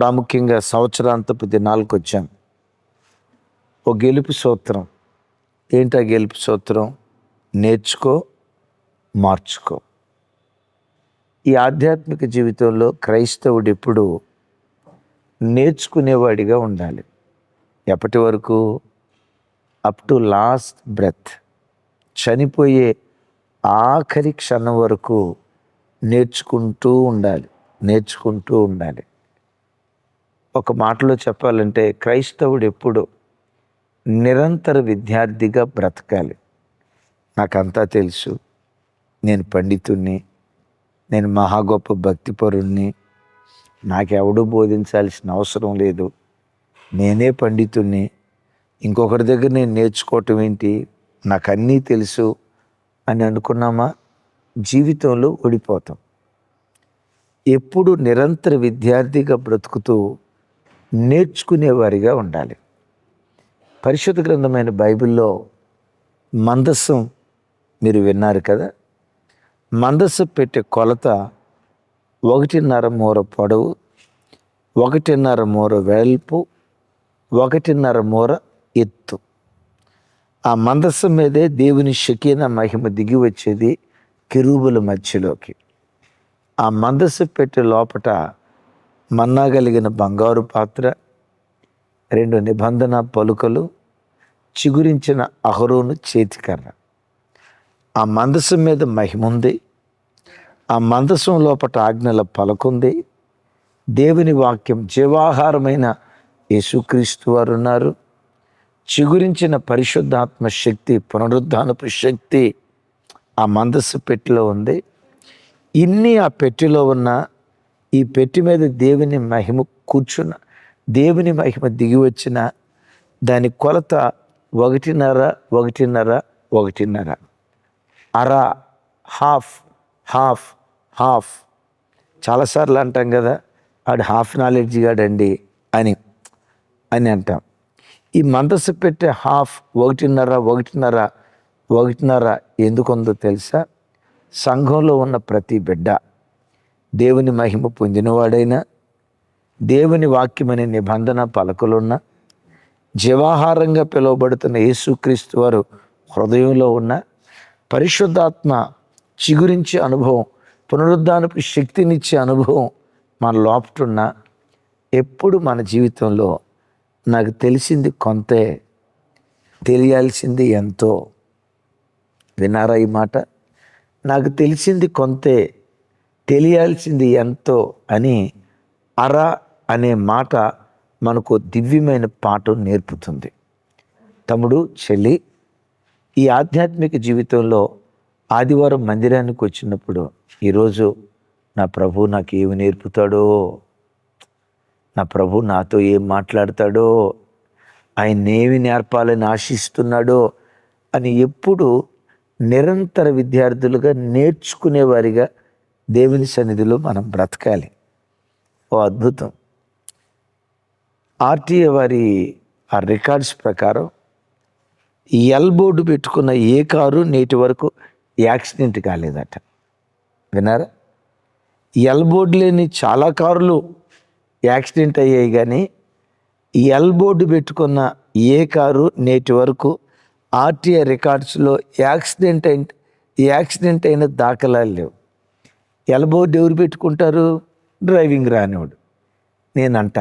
ప్రాముఖ్యంగా సంవత్సరాంతపు దినాలకు వచ్చాం. ఓ గెలుపు సూత్రం. ఏంటా గెలుపు సూత్రం? నేర్చుకో మార్చుకో. ఈ ఆధ్యాత్మిక జీవితంలో క్రైస్తవుడు ఎప్పుడు నేర్చుకునేవాడిగా ఉండాలి. ఎప్పటి వరకు? Up to last breath. చనిపోయే ఆఖరి క్షణం వరకు నేర్చుకుంటూ ఉండాలి. నేర్చుకుంటూ ఉండాలి. ఒక మాటలో చెప్పాలంటే క్రైస్తవుడు ఎప్పుడు నిరంతర విద్యార్థిగా బ్రతకాలి. నాకంతా తెలుసు. నేను పండితుణ్ణి. నేను మహా గొప్ప భక్తిపరుణ్ణి. నాకెవడూ బోధించాల్సిన అవసరం లేదు. నేనే పండితుణ్ణి. ఇంకొకరి దగ్గర నేను నేర్చుకోవటం ఏంటి? నాకు అన్నీ తెలుసు అని అనుకున్నామా? జీవితంలో ఓడిపోతాం. ఎప్పుడు నిరంతర విద్యార్థిగా బ్రతుకుతూ నేర్చుకునేవారిగా ఉండాలి. పరిశుద్ధ గ్రంథమైన బైబిల్లో మందస్సం మీరు విన్నారు కదా? మందస్సు పెట్టే కొలత ఒకటిన్నర మూర పొడవు ఒకటిన్నర మూర వెడల్పు ఒకటిన్నర మూర ఎత్తు. ఆ మందస్సం మీదే దేవుని షకీన మహిమ దిగి వచ్చేది కిరూబుల మధ్యలోకి. ఆ మందస్సు పెట్టే లోపట మన్నా కలిగిన బంగారు పాత్ర రెండు నిబంధన పలుకలు చిగురించిన అహరోను చేతికర్ర. ఆ మందసం మీద మహిముంది ఆ మందసం లోపట ఆజ్ఞల పలకుంది. దేవుని వాక్యం జీవాహారమైన యేసుక్రీస్తు వారు ఉన్నారు. చిగురించిన పరిశుద్ధాత్మ శక్తి పునరుద్ధానపు శక్తి ఆ మందస్సు పెట్టిలో ఉంది. ఇన్ని ఆ పెట్టిలో ఉన్న ఈ పెట్టి మీద దేవుని మహిమ కూర్చున్న దేవుని మహిమ దిగి వచ్చిన దాని కొలత ఒకటిన్నర ఒకటిన్నర ఒకటిన్నర. అర హాఫ్ హాఫ్ హాఫ్. చాలాసార్లు అంటాం కదా ఆడు హాఫ్ నాలెడ్జ్ గాడండి అని అని అంటాం. ఈ మందస్సు పెట్టే హాఫ్ ఒకటిన్నర ఒకటిన్నర ఒకటిన్నర ఎందుకుందో తెలుసా? సంఘంలో ఉన్న ప్రతి బిడ్డ దేవుని మహిమ పొందినవాడైనా దేవుని వాక్యమనే నిబంధన పలకలున్న జీవాహారంగా పిలువబడుతున్న యేసుక్రీస్తు వారు హృదయంలో ఉన్న పరిశుద్ధాత్మ చిగురించే అనుభవం పునరుద్ధానపు శక్తినిచ్చే అనుభవం మన లోపటున్న ఎప్పుడు మన జీవితంలో నాకు తెలిసింది కొంతే తెలియాల్సింది ఎంతో. విన్నారా ఈ మాట? నాకు తెలిసింది కొంతే తెలియాల్సింది ఎంతో అని అర అనే మాట మనకు దివ్యమైన పాఠం నేర్పుతుంది. తమ్ముడు చెల్లి ఈ ఆధ్యాత్మిక జీవితంలో ఆదివారం మందిరానికి వచ్చినప్పుడు ఈరోజు నా ప్రభు నాకు ఏమి నేర్పుతాడో నా ప్రభు నాతో ఏం మాట్లాడతాడో ఆయన ఏమి నేర్పాలని ఆశిస్తున్నాడో అని ఎప్పుడు నిరంతర విద్యార్థులుగా నేర్చుకునేవారిగా దేవుని సన్నిధిలో మనం బ్రతకాలి. ఓ అద్భుతం. ఆర్టీఏ వారి ఆ రికార్డ్స్ ప్రకారం ఎల్ బోర్డు పెట్టుకున్న ఏ కారు నేటి వరకు యాక్సిడెంట్ కాలేదట. విన్నారా? ఎల్ బోర్డు లేని చాలా కార్లు యాక్సిడెంట్ అయ్యాయి కానీ ఎల్ బోర్డు పెట్టుకున్న ఏ కారు నేటి వరకు ఆర్టీఏ రికార్డ్స్లో యాక్సిడెంట్ అయిన యాక్సిడెంట్ అయిన దాఖలాలు లేవు. ఎల్ బోర్డు ఎవరు పెట్టుకుంటారు డ్రైవింగ్ రానివాడు నేనంట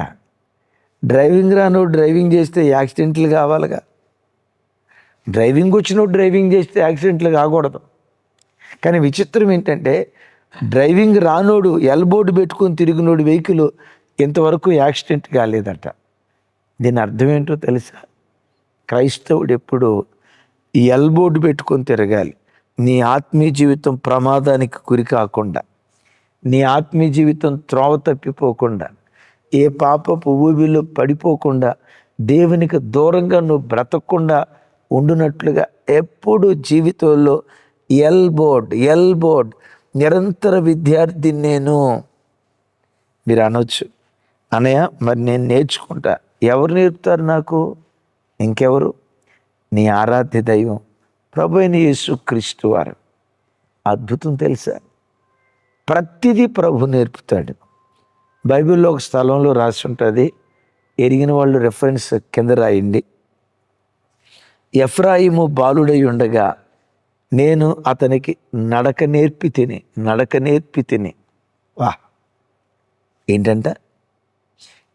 డ్రైవింగ్ రానివాడు డ్రైవింగ్ చేస్తే యాక్సిడెంట్లు కావాలిగా? డ్రైవింగ్ వచ్చినోడు డ్రైవింగ్ చేస్తే యాక్సిడెంట్లు కాకూడదు. కానీ విచిత్రం ఏంటంటే డ్రైవింగ్ రానోడు ఎల్ బోర్డు పెట్టుకొని తిరిగినోడు వెహికల్ ఇంతవరకు యాక్సిడెంట్ కాలేదట. దీని అర్థం ఏంటో తెలుసా? క్రైస్తవుడు ఎప్పుడు ఎల్బోర్డు పెట్టుకొని తిరగాలి. నీ ఆత్మీయ జీవితం ప్రమాదానికి గురి కాకుండా. నీ ఆత్మీయ జీవితం త్రోవ తప్పిపోకుండా ఏ పాపపు ఊబిలో పడిపోకుండా దేవునికి దూరంగా నువ్వు బ్రతకకుండా ఉండునట్లుగా ఎప్పుడు జీవితంలో ఎల్ బోర్డ్ ఎల్ బోర్డ్ నిరంతర విద్యార్థి నేను. మీరు అనొచ్చు. అనయ్య మరి నేను నేర్చుకుంటా. ఎవరు నేర్పుతారు నాకు? ఇంకెవరు? నీ ఆరాధ్య దైవం ప్రభు అయిన యేసు క్రీస్తు వారు. అద్భుతం తెలుసా? ప్రతిదీ ప్రభు నేర్పుతాడు. బైబిల్లో ఒక స్థలంలో రాసి ఉంటుంది ఎరిగిన వాళ్ళు రెఫరెన్స్ కింద రాయండి. ఎఫ్రాయిము బాలుడై ఉండగా నేను అతనికి నడక నేర్పి తిని నడక నేర్పి తిని. వా ఏంటంట?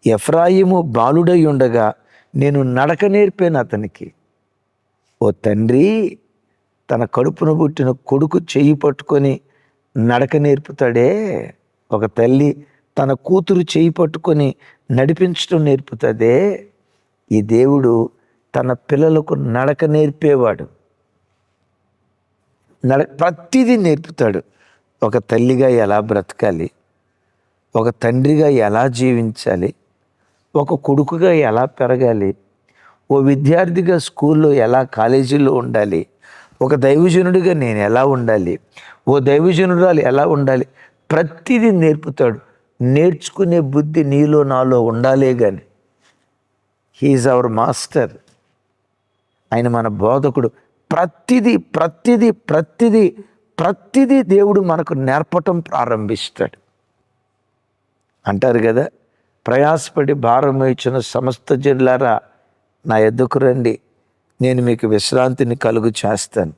ఎఫ్రాయిము బాలుడై ఉండగా నేను నడక నేర్పాను అతనికి. ఓ తండ్రి తన కడుపున పుట్టిన కొడుకు చెయ్యి పట్టుకొని నడక నేర్పుతాడే ఒక తల్లి తన కూతురు చేయి పట్టుకొని నడిపించడం నేర్పుతుందే ఈ దేవుడు తన పిల్లలకు నడక నేర్పేవాడు. నడ ప్రతిదీ నేర్పుతాడు. ఒక తల్లిగా ఎలా బ్రతకాలి? ఒక తండ్రిగా ఎలా జీవించాలి? ఒక కొడుకుగా ఎలా పెరగాలి? ఓ విద్యార్థిగా స్కూల్లో ఎలా కాలేజీలో ఉండాలి? ఒక దైవజనుడిగా నేను ఎలా ఉండాలి? ఓ దైవజనురాలు ఎలా ఉండాలి? ప్రతిదీ నేర్పుతాడు. నేర్చుకునే బుద్ధి నీలో నాలో ఉండాలే కానీ హీఈస్ అవర్ మాస్టర్ ఆయన మన బోధకుడు. ప్రతిదీ ప్రతిదీ ప్రతిదీ ప్రతిదీ దేవుడు మనకు నేర్పటం ప్రారంభిస్తాడు. అంటారు కదా ప్రయాసపడి భారం ఇచ్చిన సమస్త జిల్లారా నా ఎద్దుకు రండి. నేను మీకు విశ్రాంతిని కలుగు చేస్తాను.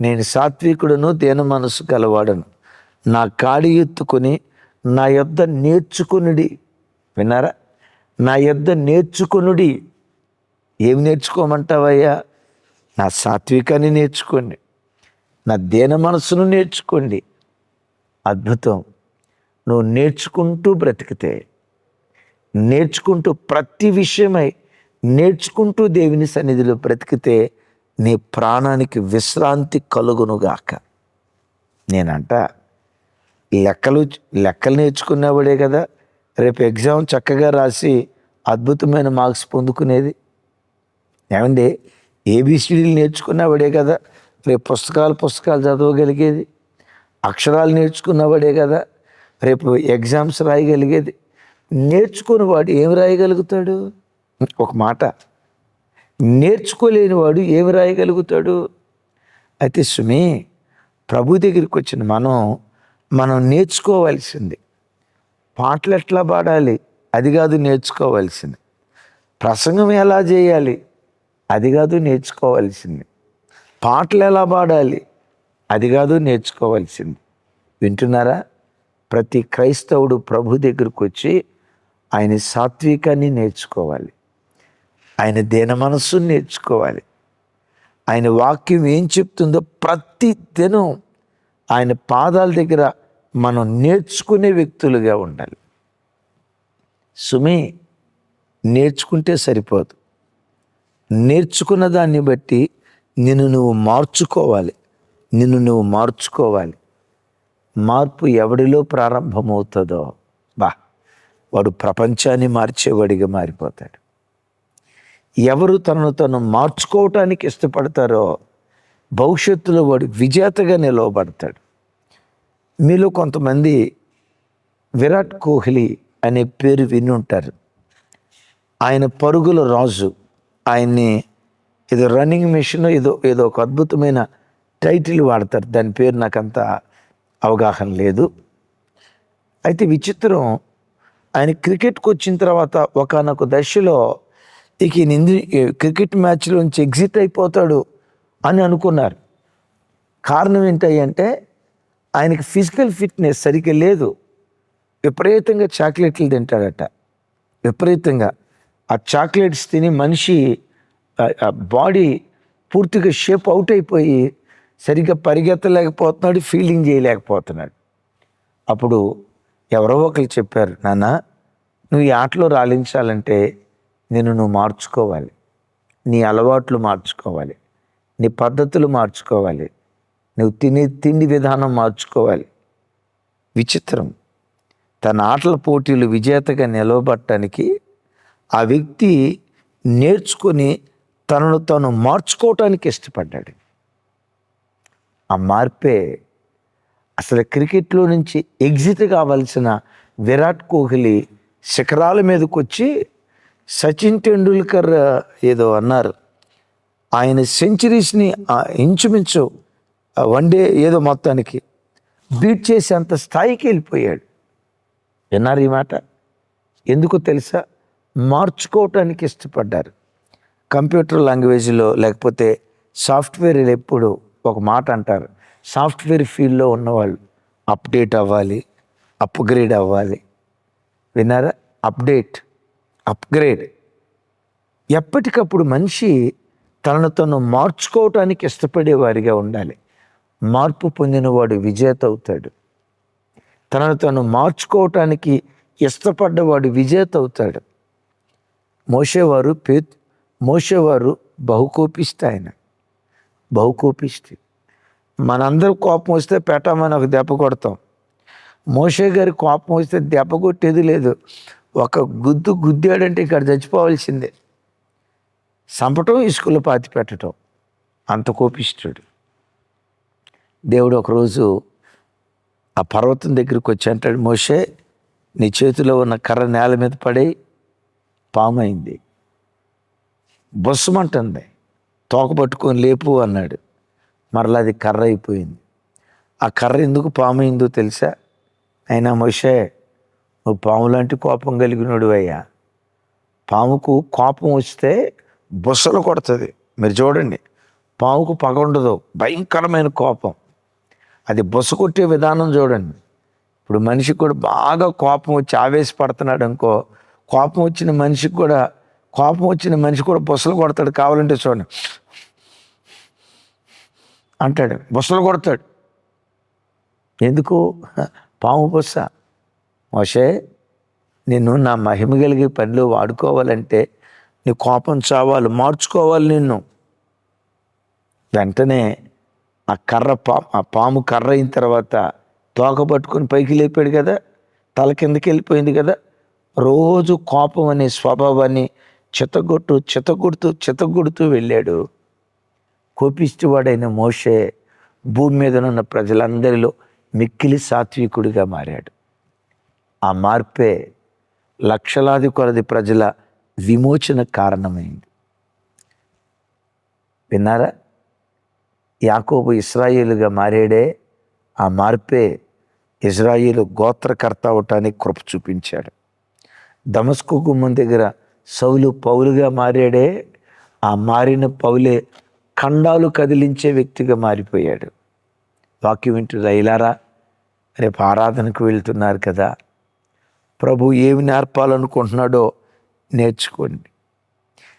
నేను సాత్వికుడును దేన మనసు గలవాడను. నా కాడి ఎత్తుకొని నా యొద్ద నేర్చుకునుడి. విన్నారా? నా యొద్ద నేర్చుకునుడి. ఏమి నేర్చుకోమంటావయ్యా? నా సాత్వికాన్ని నేర్చుకోండి. నా దేన మనసును నేర్చుకోండి. అద్భుతం. నువ్వు నేర్చుకుంటూ బ్రతికితే నేర్చుకుంటూ ప్రతి విషయమై నేర్చుకుంటూ దేవుని సన్నిధిలో బ్రతికితే నీ ప్రాణానికి విశ్రాంతి కలుగునుగాక. నేనంట లెక్కలు లెక్కలు నేర్చుకునేవాడే కదా. రేపు ఎగ్జామ్ చక్కగా రాసి అద్భుతమైన మార్క్స్ పొందుకునేది. ఏమండి ఏబిసిడీలు నేర్చుకున్నవాడే కదా. రేపు పుస్తకాలు పుస్తకాలు చదవగలిగేది. అక్షరాలు నేర్చుకున్నవాడే కదా. రేపు ఎగ్జామ్స్ రాయగలిగేది. నేర్చుకుని వాడు ఏం రాయగలుగుతాడు? ఒక మాట. నేర్చుకోలేని వాడు ఏమి రాయగలుగుతాడు? అయితే సుమి ప్రభు దగ్గరికి వచ్చిన మనం మనం నేర్చుకోవాల్సింది. పాటలు ఎట్లా పాడాలి? అది కాదు నేర్చుకోవాల్సింది. ప్రసంగం ఎలా చేయాలి? అది కాదు నేర్చుకోవాల్సింది. పాటలు ఎలా పాడాలి? అది కాదు నేర్చుకోవాల్సింది. వింటున్నారా? ప్రతి క్రైస్తవుడు ప్రభు దగ్గరకు వచ్చి ఆయన సాత్వికాన్ని నేర్చుకోవాలి. ఆయన దేన మనస్సును నేర్చుకోవాలి. ఆయన వాక్యం ఏం చెప్తుందో ప్రతి దినం ఆయన పాదాల దగ్గర మనం నేర్చుకునే వ్యక్తులుగా ఉండాలి. సుమి నేర్చుకుంటే సరిపోదు. నేర్చుకున్న దాన్ని బట్టి నిన్ను నువ్వు మార్చుకోవాలి. నిన్ను నువ్వు మార్చుకోవాలి. మార్పు ఎవడిలో ప్రారంభమవుతుందో. బా వాడు ప్రపంచాన్ని మార్చేవాడిగా మారిపోతాడు. ఎవరు తనను తను మార్చుకోవటానికి ఇష్టపడతారో భవిష్యత్తులో వాడు విజేతగా నిలవబడతాడు మీలో కొంతమంది విరాట్ కోహ్లీ అనే పేరు విని ఉంటారు. ఆయన పరుగుల రాజు. ఆయన్ని ఏదో రన్నింగ్ మిషన్ ఏదో ఏదో ఒక అద్భుతమైన టైటిల్ వాడతారు. దాని పేరు నాకు అంత అవగాహన లేదు. అయితే విచిత్రం ఆయన క్రికెట్కి వచ్చిన తర్వాత ఒకనొక దశలో ఇక ఈయన ఇంది క్రికెట్ మ్యాచ్లోంచి ఎగ్జిట్ అయిపోతాడు అని అనుకున్నారు. కారణం ఏంటంటే ఆయనకి ఫిజికల్ ఫిట్నెస్ సరిగ్గా లేదు. విపరీతంగా చాక్లెట్లు తింటాడట. విపరీతంగా. ఆ చాక్లెట్స్ తిని మనిషి బాడీ పూర్తిగా షేప్ అవుట్ అయిపోయి సరిగ్గా పరిగెత్తలేకపోతున్నాడు ఫీలింగ్ చేయలేకపోతున్నాడు. అప్పుడు ఎవరో ఒకరు చెప్పారు నాన్న నువ్వు ఈ ఆటలో రాలించాలంటే నేను నువ్వు మార్చుకోవాలి. నీ అలవాట్లు మార్చుకోవాలి. నీ పద్ధతులు మార్చుకోవాలి. నువ్వు తినే తిండి విధానం మార్చుకోవాలి. విచిత్రం. తన ఆటల పోటీలు విజేతగా నిలవబట్టడానికి ఆ వ్యక్తి నేర్చుకొని తనను తాను మార్చుకోవటానికి ఇష్టపడ్డాడు. ఆ మార్పే అసలు క్రికెట్లో నుంచి ఎగ్జిట్ కావాల్సిన విరాట్ కోహ్లీ శిఖరాల మీదకి వచ్చి సచిన్ టెండూల్కర్ ఏదో అన్నారు. ఆయన సెంచరీస్ని ఇంచుమించు వన్ డే ఏదో మొత్తానికి బీట్ చేసేంత అంత స్థాయికి వెళ్ళిపోయాడు. విన్నారు ఈ మాట? ఎందుకు తెలుసా? మార్చుకోవటానికి ఇష్టపడ్డారు. కంప్యూటర్ లాంగ్వేజ్లో లేకపోతే సాఫ్ట్వేర్ ఎప్పుడు ఒక మాట అంటారు. సాఫ్ట్వేర్ ఫీల్డ్లో ఉన్నవాళ్ళు అప్డేట్ అవ్వాలి అప్గ్రేడ్ అవ్వాలి. విన్నారా? అప్డేట్. అప్గ్రేడ్. ఎప్పటికప్పుడు మనిషి తనను తను మార్చుకోవటానికి ఇష్టపడే వారిగా ఉండాలి. మార్పు పొందినవాడు విజేత అవుతాడు తనను తను మార్చుకోవటానికి ఇష్టపడ్డవాడు విజేత అవుతాడు మోసేవారు పే మోసేవారు బహుకోపిస్తే ఆయన. బహుకోపిస్తే మనందరూ కోపం వస్తే పెట్టామని ఒక దెబ్బ కొడతాం. మోషే గారి కోపం వస్తే దెబ్బ కొట్టేది లేదు. ఒక గుద్దు గుద్దాడంటే ఇక్కడ చచ్చిపోవాల్సిందే. సంపటం ఇసుకలో పాతి పెట్టడం అంత కోపిష్ఠుడు దేవుడు ఒకరోజు ఆ పర్వతం దగ్గరికి వచ్చి అంటాడు మోషే నీ చేతిలో ఉన్న కర్ర నేల మీద పడి పామైంది. బొస్సమంటుంది. తోక పట్టుకొని లేపు అన్నాడు. మరలా అది కర్ర అయిపోయింది. ఆ కర్ర ఎందుకు పామైందో తెలుసా? అయినా మోషే నువ్వు పాము లాంటి కోపం కలిగినోడు అయ్యా. పాముకు కోపం వస్తే బుసలు కొడుతుంది. మీరు చూడండి పాముకు పగ ఉండదు భయంకరమైన కోపం. అది బుస కొట్టే విధానం చూడండి. ఇప్పుడు మనిషికి కూడా బాగా కోపం వచ్చి ఆవేశపడుతున్నాడు అనుకో కోపం వచ్చిన మనిషికి కూడా కోపం వచ్చిన మనిషి కూడా బుసలు కొడతాడు కావాలంటే చూడండి. అంటాడు బుసలు కొడతాడు. ఎందుకు? పాము బుస్స మోషే నిన్ను నా మహిమ కలిగే పనిలో వాడుకోవాలంటే నీ కోపం చావాలి మార్చుకోవాలి నిన్ను. వెంటనే ఆ కర్ర పా ఆ పాము కర్ర అయిన తర్వాత తోక పట్టుకొని పైకి లేపాడు కదా తల కిందకి వెళ్ళిపోయింది కదా రోజు కోపం అనే స్వభావాన్ని చితగొట్టు చితగొడుతూ చితగొడుతూ వెళ్ళాడు. కోపిష్టివాడైన మోషే భూమి మీద ఉన్న ప్రజలందరిలో మిక్కిలి సాత్వికుడిగా మారాడు. ఆ మార్పే లక్షలాది కొలది ప్రజల విమోచన కారణమైంది. విన్నారా? యాకోబు ఇస్రాయేలుగా మారాడే ఆ మార్పే ఇజ్రాయిలు గోత్రకర్త అవటానికి కృప చూపించాడు. దమస్కు గుమ్మం దగ్గర సౌలు పౌలుగా మారాడే ఆ మారిన పౌలే ఖండాలు కదిలించే వ్యక్తిగా మారిపోయాడు. వాక్యం రైలారా రేపు ఆరాధనకు వెళ్తున్నారు కదా? ప్రభు ఏమి నేర్పాలనుకుంటున్నాడో నేర్చుకోండి.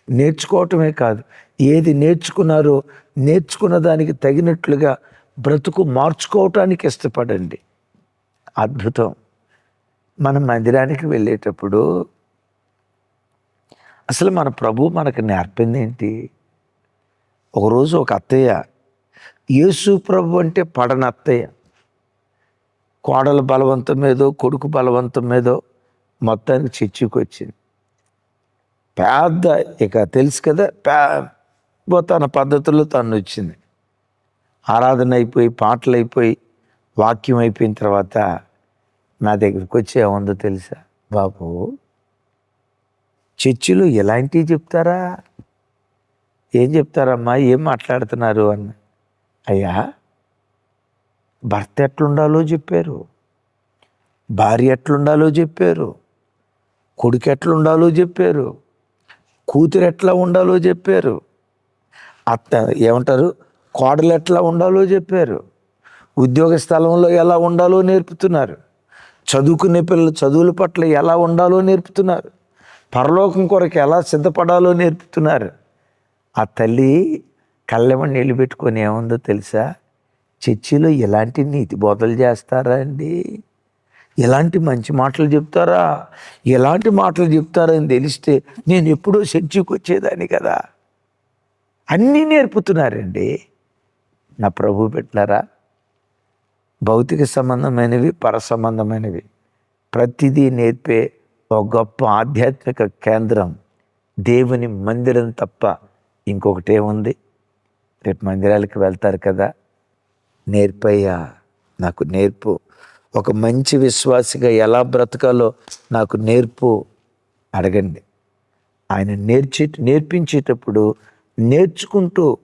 నేర్చుకోవటమే కాదు ఏది నేర్చుకున్నారో నేర్చుకున్న దానికి తగినట్లుగా బ్రతుకు మార్చుకోవటానికి ఇష్టపడండి. అద్భుతం. మనం మందిరానికి వెళ్ళేటప్పుడు అసలు మన ప్రభు మనకు నేర్పింది ఏంటి? ఒకరోజు ఒక అత్తయ్య యేసు ప్రభు అంటే పడన అత్తయ్య కోడల బలవంతం మీదో కొడుకు బలవంతం మీదో మొత్తానికి చర్చికి వచ్చింది. పెద్ద ఇక తెలుసు కదా పే తన పద్ధతుల్లో తను వచ్చింది. ఆరాధన అయిపోయి పాటలు అయిపోయి వాక్యం అయిపోయిన తర్వాత నా దగ్గరికి వచ్చి ఏముందో తెలుసా? బాబు చర్చిలో ఎలాంటివి చెప్తారా? ఏం చెప్తారమ్మా? ఏం మాట్లాడుతున్నారు అన్న. అయ్యా భర్త ఎట్లుండాలో చెప్పారు. భార్య ఎట్లుండాలో చెప్పారు. కొడుకు ఎట్లుండాలో చెప్పారు. కూతురు ఎట్లా ఉండాలో చెప్పారు. అత్త ఏమంటారు? కోడలు ఎట్లా ఉండాలో చెప్పారు. ఉద్యోగ స్థలంలో ఎలా ఉండాలో నేర్పుతున్నారు. చదువుకునే పిల్లలు చదువుల పట్ల ఎలా ఉండాలో నేర్పుతున్నారు. పరలోకం కొరకు ఎలా సిద్ధపడాలో నేర్పుతున్నారు. ఆ తల్లి కళ్ళెమని నీళ్ళు పెట్టుకొని ఏముందో తెలుసా? చర్చిలో ఎలాంటి నీతి బోధలు చేస్తారా అండి? ఎలాంటి మంచి మాటలు చెప్తారా? ఎలాంటి మాటలు చెప్తారని అని తెలిస్తే నేను ఎప్పుడో చర్చికి వచ్చేదాన్ని కదా. అన్నీ నేర్పుతున్నారండి. నా ప్రభు పెట్టినారా? భౌతిక సంబంధమైనవి పర సంబంధమైనవి ప్రతిదీ నేర్పే ఒక గొప్ప ఆధ్యాత్మిక కేంద్రం. దేవుని మందిరం తప్ప ఇంకొకటే ఉంది. రేపు మందిరాలకు వెళ్తారు కదా. నేర్పయ్యా నాకు నేర్పు. ఒక మంచి విశ్వాసిగా ఎలా బ్రతకాలో నాకు నేర్పు అడగండి. ఆయన నేర్చే నేర్పించేటప్పుడు నేర్చుకుంటూ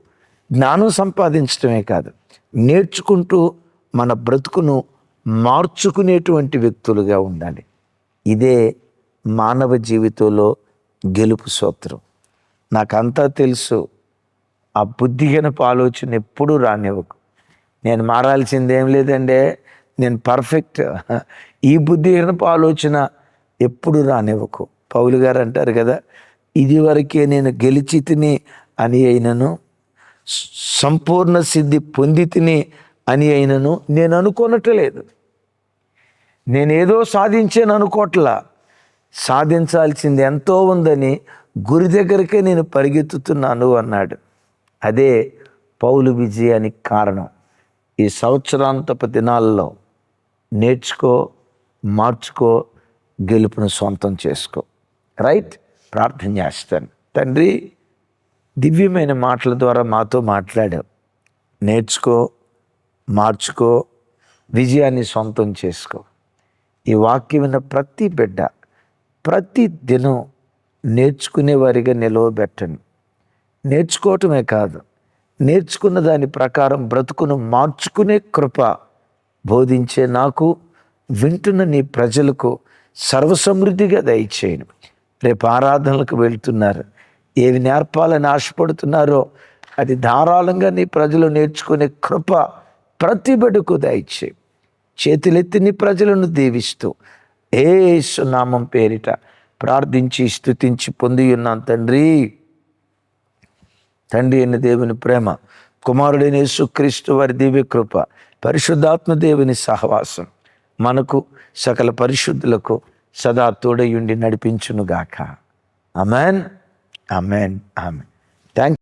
జ్ఞానం సంపాదించడమే కాదు నేర్చుకుంటూ మన బ్రతుకును మార్చుకునేటువంటి వ్యక్తులుగా ఉండాలి. ఇదే మానవ జీవితంలో గెలుపు సూత్రం. నాకంతా తెలుసు ఆ బుద్ధిహీనపు ఆలోచన ఎప్పుడూ రానివ్వకు. నేను మారాల్సింది ఏం నేను పర్ఫెక్ట్ ఈ బుద్ధిహీనపు ఆలోచన ఎప్పుడు రానివ్వకు. పౌలు గారు అంటారు కదా ఇది వరకే నేను గెలిచి తిని అని అయినను సంపూర్ణ సిద్ధి పొంది తిని అని అయినను నేను అనుకోనట్లేదు నేనేదో సాధించాను అనుకోవట్లా సాధించాల్సింది ఎంతో ఉందని గురి దగ్గరికే నేను పరిగెత్తుతున్నాను అన్నాడు. అదే పౌలు విజయానికి కారణం. ఈ సంవత్సరాంతపు దినాల్లో నేర్చుకో మార్చుకో గెలుపును సొంతం చేసుకో. రైట్? ప్రార్థన చేస్తాను. తండ్రి దివ్యమైన మాటల ద్వారా మాతో మాట్లాడావు. నేర్చుకో మార్చుకో విజయాన్ని సొంతం చేసుకో. ఈ వాక్యం విన్న ప్రతి బిడ్డ ప్రతి దినం నేర్చుకునే వారిగా నిలవబెట్టండి నేర్చుకోవటమే కాదు నేర్చుకున్న దాని ప్రకారం బ్రతుకును మార్చుకునే కృప బోధించే నాకు వింటున్న నీ ప్రజలకు సర్వసమృద్ధిగా దయచేయను. రేపు ఆరాధనలకు వెళ్తున్నారు. ఏవి నేర్పాలని ఆశపడుతున్నారో అది ధారాళంగా నీ ప్రజలు నేర్చుకునే కృప ప్రతి దయచే చేతులెత్తి నీ ప్రజలను దీవిస్తూ ఏ సునామం పేరిట ప్రార్థించి స్తుతించి పొంది ఉన్నాను తండ్రి. తండ్రి అయిన దేవుని ప్రేమ కుమారుడైన యేసుక్రీస్తు వారి దివ్య కృప పరిశుద్ధాత్మదేవుని సహవాసం మనకు సకల పరిశుద్ధులకు సదా తోడయుండి నడిపించునుగాక. Amen amen amen.